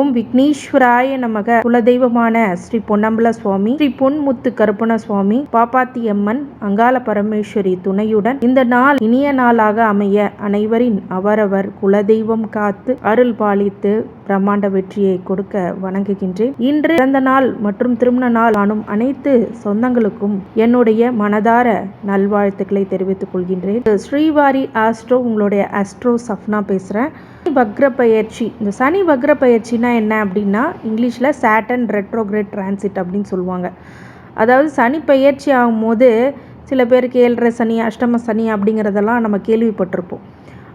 ஓம் விக்னேஸ்வராய நமக. குலதெய்வமான ஸ்ரீ பொன்னம்பல சுவாமி ஸ்ரீ பொன்முத்து கருப்பண சுவாமி பாப்பாத்தி அம்மன் அங்காள பரமேஸ்வரி துணையுடன் இந்த நாள் இனிய நாளாக அமைய அனைவரின் அவரவர் குலதெய்வம் காத்து அருள் பாலித்து பிரம்மாண்ட வெற்றியை கொடுக்க வணங்குகின்றேன். இன்று பிறந்த நாள் மற்றும் திருமண நாள் காணும் அனைத்து சொந்தங்களுக்கும் என்னுடைய மனதார நல்வாழ்த்துக்களை தெரிவித்துக் கொள்கின்றேன். ஸ்ரீவாரி ஆஸ்ட்ரோ உங்களுடைய ஆஸ்ட்ரோ சஃப்னா பேசுகிறேன் வக்ர பயிற்சி இந்த சனி வக்ர பயிற்சினா என்ன அப்படின்னா இங்கிலீஷில் சேட்டன் ரெட்ரோகிரேட் டிரான்சிட் அப்படின்னு சொல்லுவாங்க. அதாவது சனி பயிற்சி ஆகும்போது சில பேருக்கு ஏழரை சனி அஷ்டம சனி அப்படிங்கிறதெல்லாம் நம்ம கேள்விப்பட்டிருப்போம்.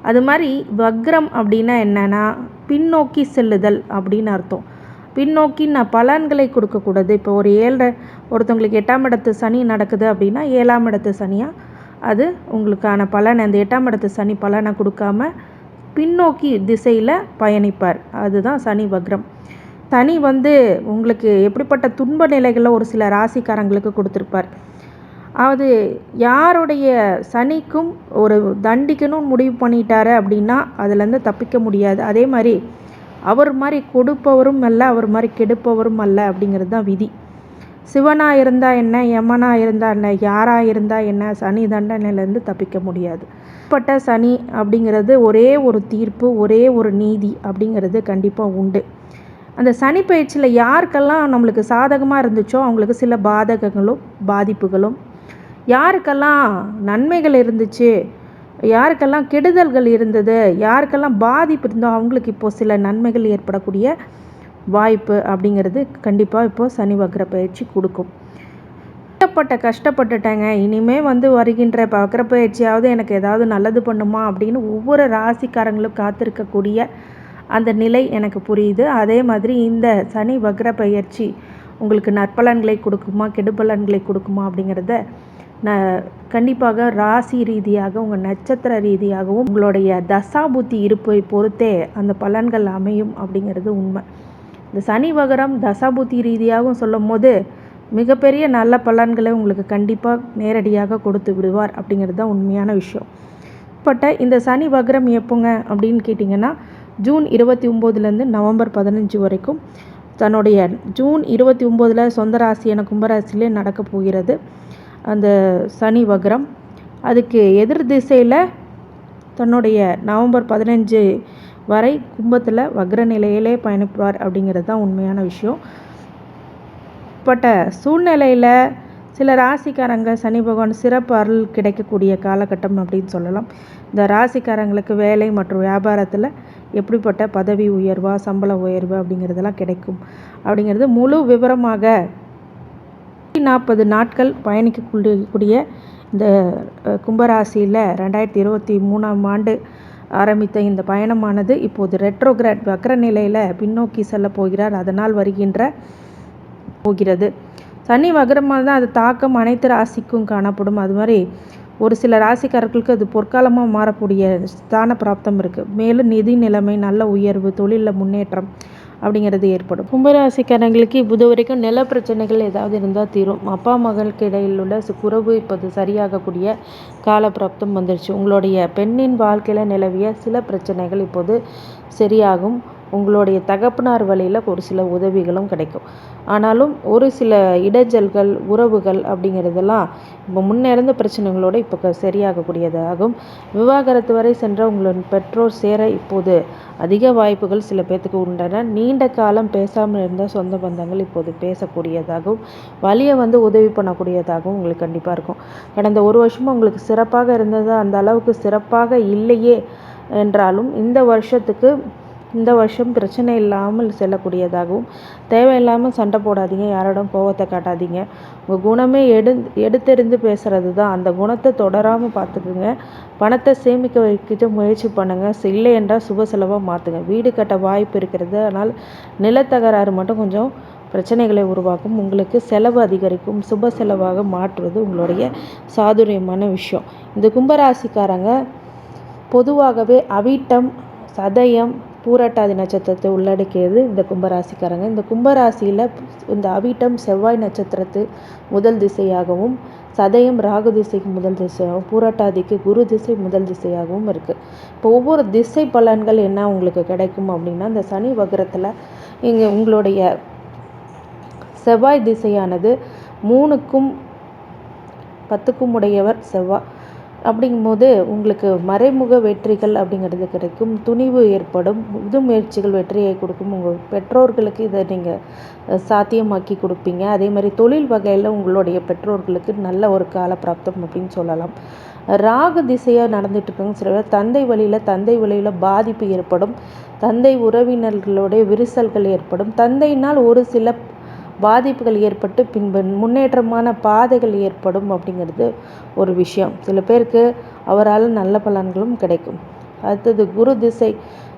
அது மாதிரி வக்ரம் அப்படின்னா என்னென்னா பின்னோக்கி செல்லுதல் அப்படின்னு அர்த்தம். பின்னோக்கி நான் பலன்களை கொடுக்கக்கூடாது. இப்போ ஒரு ஏழரை ஒருத்தவங்களுக்கு எட்டாம் இடத்து சனி நடக்குது அப்படின்னா ஏழாம் இடத்து சனியாக அது உங்களுக்கான பலன். அந்த எட்டாம் இடத்து சனி பலனை கொடுக்காம பின்னோக்கி திசையில் பயணிப்பார். அதுதான் சனி வக்ரம். தனி வந்து உங்களுக்கு எப்படிப்பட்ட துன்ப நிலைகளில் ஒரு சில ராசிக்காரங்களுக்கு கொடுத்துருப்பார். அது யாருடைய சனிக்கும் ஒரு தண்டிக்கணும்னு முடிவு பண்ணிட்டாரு அப்படின்னா அதுலேருந்து தப்பிக்க முடியாது. அதே மாதிரி அவர் மாதிரி கொடுப்பவரும் அல்ல அவர் மாதிரி கெடுப்பவரும் அல்ல அப்படிங்கிறது தான் விதி. சிவனாக இருந்தால் என்ன யமனாக இருந்தால் என்ன யாராக இருந்தால் என்ன சனி தண்டனையிலேருந்து தப்பிக்க முடியாது. பட்ட சனி அப்படிங்கிறது ஒரே ஒரு தீர்ப்பு ஒரே ஒரு நீதி அப்படிங்கிறது கண்டிப்பாக உண்டு. அந்த சனி பயிற்சியில் யாருக்கெல்லாம் நம்மளுக்கு சாதகமாக இருந்துச்சோ அவங்களுக்கு சில பாதகங்களும் பாதிப்புகளும். யாருக்கெல்லாம் நன்மைகள் இருந்துச்சு யாருக்கெல்லாம் கெடுதல்கள் இருந்தது யாருக்கெல்லாம் பாதிப்பு இருந்தோ அவங்களுக்கு இப்போது சில நன்மைகள் ஏற்படக்கூடிய வாய்ப்பு அப்படிங்கிறது கண்டிப்பாக இப்போது சனி வக்ர பயிற்சி கொடுக்கும். கஷ்டப்பட்ட கஷ்டப்பட்டுட்டேங்க. இனிமே வந்து வருகின்ற வக்ர பயிற்சியாவது எனக்கு ஏதாவது நல்லது பண்ணுமா அப்படின்னு ஒவ்வொரு ராசிக்காரங்களும் காத்திருக்கக்கூடிய அந்த நிலை எனக்கு புரியுது. அதே மாதிரி இந்த சனி வக்ர பயிற்சி உங்களுக்கு நற்பலன்களை கொடுக்குமா கெடுபலன்களை கொடுக்குமா அப்படிங்கிறத ந கண்டிப்பாக ராசி ரீதியாக உங்கள் நட்சத்திர ரீதியாகவும் உங்களுடைய தசாபுத்தி இருப்பை பொறுத்தே அந்த பலன்கள் அமையும் அப்படிங்கிறது உண்மை. இந்த சனி வகரம் தசாபுத்தி ரீதியாகவும் சொல்லும் போது மிகப்பெரிய நல்ல பலன்களை உங்களுக்கு கண்டிப்பாக நேரடியாக கொடுத்து விடுவார் அப்படிங்கிறது தான் உண்மையான விஷயம். பட்ட இந்த சனி வக்ரம் எப்போங்க அப்படின்னு கேட்டிங்கன்னா ஜூன் இருபத்தி ஒம்போதுலேருந்து நவம்பர் பதினஞ்சு வரைக்கும் தன்னுடைய ஜூன் இருபத்தி ஒம்போதில் சொந்த ராசியான கும்பராசிலே நடக்க போகிறது அந்த சனி வக்ரம். அதுக்கு எதிர் திசையில் தன்னுடைய நவம்பர் பதினஞ்சு வரை கும்பத்தில் வக்ர நிலையிலே பயணிப்பார் அப்படிங்கிறது தான் உண்மையான விஷயம். பட்ட சூழ்நிலையில் சில ராசிக்காரங்க சனி பகவான் சிறப்பு அருள் கிடைக்கக்கூடிய காலகட்டம் அப்படின்னு சொல்லலாம். இந்த ராசிக்காரங்களுக்கு வேலை மற்றும் வியாபாரத்தில் எப்படிப்பட்ட பதவி உயர்வா சம்பள உயர்வு அப்படிங்கிறதெல்லாம் கிடைக்கும். அப்படிங்கிறது முழு விவரமாக நாற்பது நாட்கள் பயணிக்கக்கூடிய இந்த கும்பராசியில் ரெண்டாயிரத்தி இருபத்தி மூணாம் ஆண்டு ஆரம்பித்த இந்த பயணமானது இப்போது ரெட்ரோகிராட் வக்ர நிலையில் பின்னோக்கி செல்ல போகிறார். அதனால் வருகின்ற போகிறது. சனி வக்ரமாக தான் அது தாக்கம் அனைத்து ராசிக்கும் காணப்படும். அது மாதிரி ஒரு சில ராசிக்காரர்களுக்கு அது பொற்காலமாக மாறக்கூடிய ஸ்தான பிராப்தம் இருக்குது மேலும் நிதி நிலைமை நல்ல உயர்வு தொழிலில் முன்னேற்றம் அப்படிங்கிறது ஏற்படும். கும்பராசிக்காரங்களுக்கு இது வரைக்கும் நில பிரச்சனைகள் ஏதாவது இருந்தால் தீரும். அப்பா மகளுக்கு இடையில் உள்ள குறவு இப்போது சரியாகக்கூடிய காலப்பிராப்தம் வந்துருச்சு. உங்களுடைய பெண்ணின் வாழ்க்கையில் நிலவிய சில பிரச்சனைகள் இப்போது சரியாகும். உங்களுடைய தகப்பனார் வழியில் ஒரு சில உதவிகளும் கிடைக்கும். ஆனாலும் ஒரு சில இடைஞ்சல்கள் உறவுகள் அப்படிங்கிறதெல்லாம் இப்போ முன்னே இருந்த பிரச்சனைகளோடு இப்போ சரியாகக்கூடியதாகும். விவாகரத்து வரை சென்ற உங்களின் பெற்றோர் சேர இப்போது அதிக வாய்ப்புகள் சில பேர்த்துக்கு உண்டன. நீண்ட காலம் பேசாமல் இருந்த சொந்த பந்தங்கள் இப்போது பேசக்கூடியதாகவும் வழியை வந்து உதவி பண்ணக்கூடியதாகவும் உங்களுக்கு கண்டிப்பாக இருக்கும். கடந்த ஒரு வருஷமும் உங்களுக்கு சிறப்பாக இருந்தது? அந்த அளவுக்கு சிறப்பாக இல்லையே என்றாலும் இந்த வருஷத்துக்கு இந்த வருஷம் பிரச்சனை இல்லாமல் செல்லக்கூடியதாகவும் தேவையில்லாமல் சண்டை போடாதீங்க யாரோடும் கோவத்தை காட்டாதீங்க. உங்கள் குணமே எடு எடுத்தெறிந்து பேசுகிறது தான் அந்த குணத்தை தொடராமல் பார்த்துக்குங்க. பணத்தை சேமிக்க வைக்கிட்டு முயற்சி பண்ணுங்கள் இல்லை என்றால் சுப செலவாக மாற்றுங்க வீடு கட்ட வாய்ப்பு இருக்கிறது. ஆனால் நிலத்தகராறு மட்டும் கொஞ்சம் பிரச்சனைகளை உருவாக்கும். உங்களுக்கு செலவு அதிகரிக்கும். சுப செலவாக மாற்றுவது உங்களுடைய சாதுரியமான விஷயம். இந்த கும்பராசிக்காரங்க பொதுவாகவே அவிட்டம் சதயம் பூரட்டாதி நட்சத்திரத்தை உள்ளடக்கியது இந்த கும்பராசிக்காரங்க. இந்த கும்பராசியில் இந்த அவிட்டம் செவ்வாய் நட்சத்திரத்து முதல் திசையாகவும் சதயம் ராகு திசைக்கு முதல் திசையாகவும் பூரட்டாதிக்கு குரு திசை முதல் திசையாகவும் இருக்குது இப்போ ஒவ்வொரு திசை பலன்கள் என்ன உங்களுக்கு கிடைக்கும் அப்படின்னா இந்த சனி வக்ரத்தில் இங்கே உங்களுடைய செவ்வாய் திசையானது மூணுக்கும் பத்துக்கும் உடையவர் செவ்வாய் அப்படிங்கும்போது உங்களுக்கு மறைமுக வெற்றிகள் அப்படிங்கிறது கிடைக்கும். துணிவு ஏற்படும். புது முயற்சிகள் வெற்றியை கொடுக்கும். உங்கள் பெற்றோர்களுக்கு இதை நீங்கள் சாத்தியமாக்கி கொடுப்பீங்க. அதே மாதிரி தொழில் வகையில் உங்களுடைய பெற்றோர்களுக்கு நல்ல ஒரு கால பிராப்தம் அப்படின்னு சொல்லலாம். ராகு திசையாக நடந்துட்டு இருக்கவங்க சில பேர் தந்தை வழியில் தந்தை வழியில் பாதிப்பு ஏற்படும். தந்தை உறவினர்களுடைய விரிசல்கள் ஏற்படும். தந்தையினால் ஒரு சில பாதிப்புகள் ஏற்பட்டு பின்பு முன்னேற்றமான பாதைகள் ஏற்படும் அப்படிங்கிறது ஒரு விஷயம். சில பேருக்கு அவரால் நல்ல பலன்களும் கிடைக்கும். அடுத்தது குரு திசை.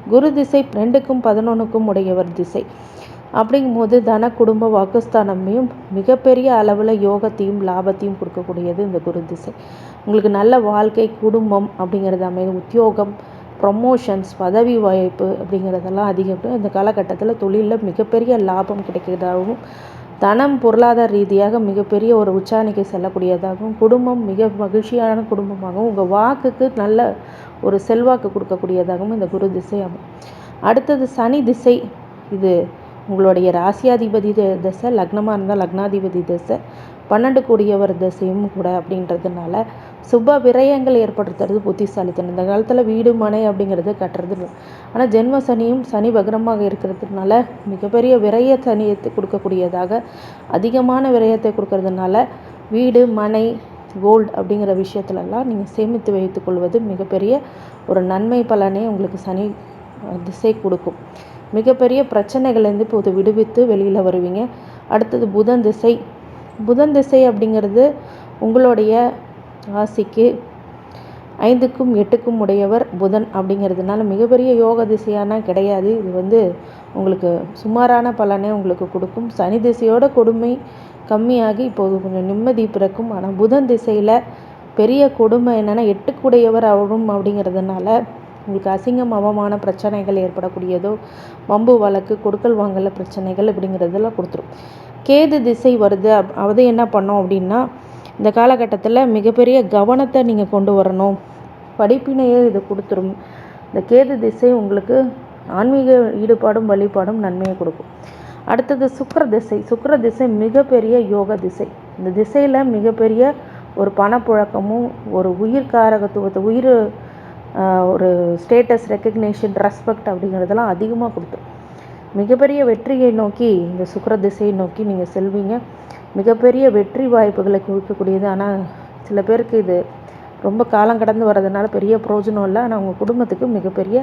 குரு திசை ரெண்டுக்கும் பதினொன்றுக்கும் உடையவர் திசை. அப்படிங்கும்போது தன குடும்ப வாக்குஸ்தானமையும் மிகப்பெரிய அளவில் யோகத்தையும் லாபத்தையும் கொடுக்கக்கூடியது இந்த குரு திசை. உங்களுக்கு நல்ல வாழ்க்கை குடும்பம் அப்படிங்கிறது அமையும். உத்தியோகம் ப்ரொமோஷன்ஸ் பதவி வாய்ப்பு அப்படிங்கிறதெல்லாம் அதிகம் இந்த காலகட்டத்தில் தொழிலில் மிகப்பெரிய லாபம் கிடைக்கிறதாகவும் தனம் பொருளாதார ரீதியாக மிகப்பெரிய ஒரு உச்சாணிக்கு செல்லக்கூடியதாகவும் குடும்பம் மிக மகிழ்ச்சியான குடும்பமாகவும் உங்கள் வாக்குக்கு நல்ல ஒரு செல்வாக்கு கொடுக்கக்கூடியதாகவும் இந்த குரு திசை ஆகும் அடுத்தது சனி திசை. இது உங்களுடைய ராசியாதிபதி தசை. லக்னமாக இருந்தால் லக்னாதிபதி தசை. பன்னெண்டு கூடியவர் தசையும் கூட அப்படின்றதுனால சுப விரயங்கள் ஏற்படுத்துறது புத்திசாலித்தனம். இந்த காலத்தில் வீடு மனை அப்படிங்கிறது கட்டுறது ஆனால் ஜென்ம சனியும் சனி வக்ரமாக இருக்கிறதுனால மிகப்பெரிய விரய சனியத்தை கொடுக்கக்கூடியதாக அதிகமான விரயத்தை கொடுக்கறதுனால வீடு மனை கோல்டு அப்படிங்கிற விஷயத்துலலாம் நீங்கள் சேமித்து வைத்துக்கொள்வது மிகப்பெரிய ஒரு நன்மை பலனே உங்களுக்கு சனி திசை கொடுக்கும். மிகப்பெரிய பிரச்சனைகள்லேருந்து இப்போது விடுவித்து வெளியில் வருவீங்க. அடுத்தது புதன் திசை. புதன் திசை அப்படிங்கிறது உங்களுடைய ராசிக்கு ஐந்துக்கும் எட்டுக்கும் உடையவர் புதன் அப்படிங்கிறதுனால மிகப்பெரிய யோக திசையானா கிடையாது. இது வந்து உங்களுக்கு சுமாரான பலனே உங்களுக்கு கொடுக்கும். சனி திசையோட கொடுமை கம்மியாகி இப்போது கொஞ்சம் நிம்மதி பிறக்கும். ஆனால் புதன் திசையில் பெரிய கொடுமை என்னென்னா எட்டுக்குடையவர் ஆகும் அப்படிங்கிறதுனால உங்களுக்கு அசிங்கம் அவமான பிரச்சனைகள் ஏற்படக்கூடியதோ வம்பு வழக்கு கொடுக்கல் வாங்கல பிரச்சனைகள் அப்படிங்கிறதெல்லாம் கொடுத்துரும். கேது திசை வருது. அப் அது என்ன பண்ணோம் அப்படின்னா இந்த காலகட்டத்தில் மிகப்பெரிய கவனத்தை நீங்கள் கொண்டு வரணும். படிப்பினையே இது கொடுத்துரும். இந்த கேது திசை உங்களுக்கு ஆன்மீக ஈடுபாடும் வழிபாடும் நன்மையை கொடுக்கும். அடுத்தது சுக்கர திசை. சுக்கர திசை மிகப்பெரிய யோக திசை. இந்த திசையில் மிகப்பெரிய ஒரு பணப்புழக்கமும் ஒரு உயிர் காரகத்துவத்தை உயிர் ஒரு ஸ்டேட்டஸ் ரெக்கக்னேஷன் ரெஸ்பெக்ட் அப்படிங்கிறதெல்லாம் அதிகமாக கொடுத்துரும். மிகப்பெரிய வெற்றியை நோக்கி இந்த சுக்கர திசையை நோக்கி நீங்கள் செல்வீங்க. மிகப்பெரிய வெற்றி வாய்ப்புகளை கொடுக்கக்கூடியது. ஆனால் சில பேருக்கு இது ரொம்ப காலம் கடந்து வர்றதுனால பெரிய பிரயோஜனம் இல்லை. ஆனால் உங்கள் குடும்பத்துக்கு மிகப்பெரிய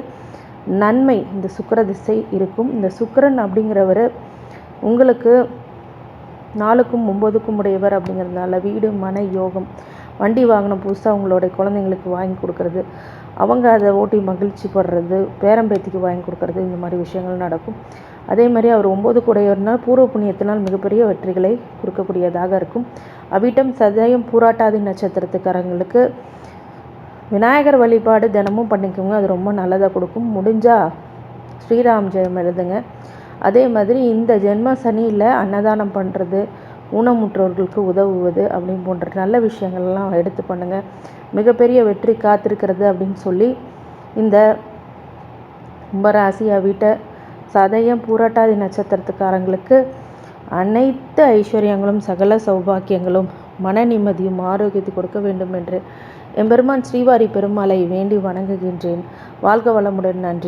நன்மை இந்த சுக்கர திசை இருக்கும். இந்த சுக்கரன் அப்படிங்கிறவர் உங்களுக்கு நாலுக்கும் ஒம்பதுக்கும் உடையவர் அப்படிங்கிறதுனால வீடு மன யோகம் வண்டி வாங்கின புதுசாக உங்களுடைய குழந்தைங்களுக்கு வாங்கி கொடுக்குறது. அவங்க அதை ஓட்டி மகிழ்ச்சி படுறது பேரம்பேத்திக்கு வாங்கி கொடுக்கறது இந்த மாதிரி விஷயங்கள் நடக்கும். அதே மாதிரி அவர் ஒம்பது கூடையவர்னால் பூர்வ புண்ணியத்தினால் மிகப்பெரிய வெற்றிகளை கொடுக்கக்கூடியதாக இருக்கும். அவிட்டம் சதயம் பூராட்டாதி நட்சத்திரத்துக்காரங்களுக்கு விநாயகர் வழிபாடு தினமும் பண்ணிக்கோங்க. அது ரொம்ப நல்லதாக கொடுக்கும். முடிஞ்சால் ஸ்ரீராம் ஜெயம் எழுதுங்க. அதே மாதிரி இந்த ஜென்ம சனியில் அன்னதானம் பண்ணுறது ஊனமுற்றோர்களுக்கு உதவுவது அப்படின்னு போன்ற நல்ல விஷயங்கள்லாம் எடுத்து பண்ணுங்கள் மிகப்பெரிய வெற்றி காத்திருக்கிறது அப்படின்னு சொல்லி இந்த கும்பராசி வீட்டை சதயம் பூரட்டாதி நட்சத்திரத்துக்காரங்களுக்கு அனைத்து ஐஸ்வர்யங்களும் சகல சௌபாக்கியங்களும் மன நிம்மதியும் ஆரோக்கியத்தை கொடுக்க வேண்டும் என்று எம்பெருமான் ஸ்ரீவாரி பெருமாளை வேண்டி வணங்குகின்றேன். வாழ்க வளமுடன். நன்றி.